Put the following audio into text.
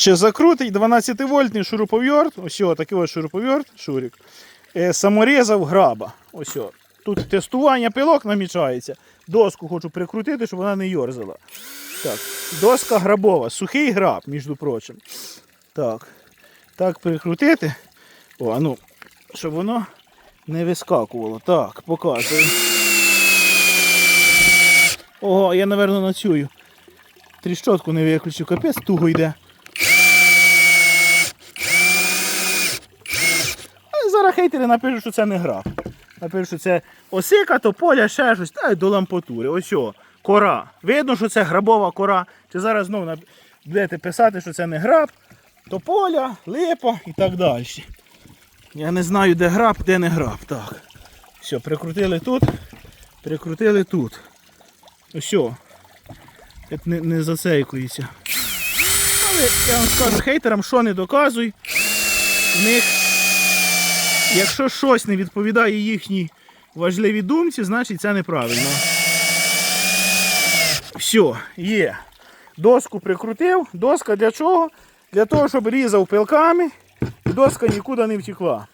Чи закрутить 12 вольтний шуруповерт, ось такий ось шуруповерт, шурик, е, саморізав граба. Ось о. Тут тестування пилок намічається. Доску хочу прикрутити, щоб вона не йорзала. Так, доска грабова, сухий граб, між прочим. Так. Так прикрутити. О, ну, щоб воно не вискакувало. Так, показую. Ого, я, напевно, на цю тріщотку не виключив, капець туго йде. Зараз хейтери напишуть, що це не гра. Напишуть, що це осика, тополя, ще щось, та й до лампатури. Ось о, кора. Видно, що це грабова кора. Чи зараз знову будете писати, що це не граб, тополя, липа і так далі. Я не знаю, де граб, де не граб. Так. Все, прикрутили тут, прикрутили тут. Ось. не, не зацейкується. Але я вам скажу хейтерам, що не доказуй. В них, якщо щось не відповідає їхній важливій думці, значить це неправильно. Все, є. Доску прикрутив. Доска для чого? Для того, щоб різав пилками, і доска нікуди не втекла.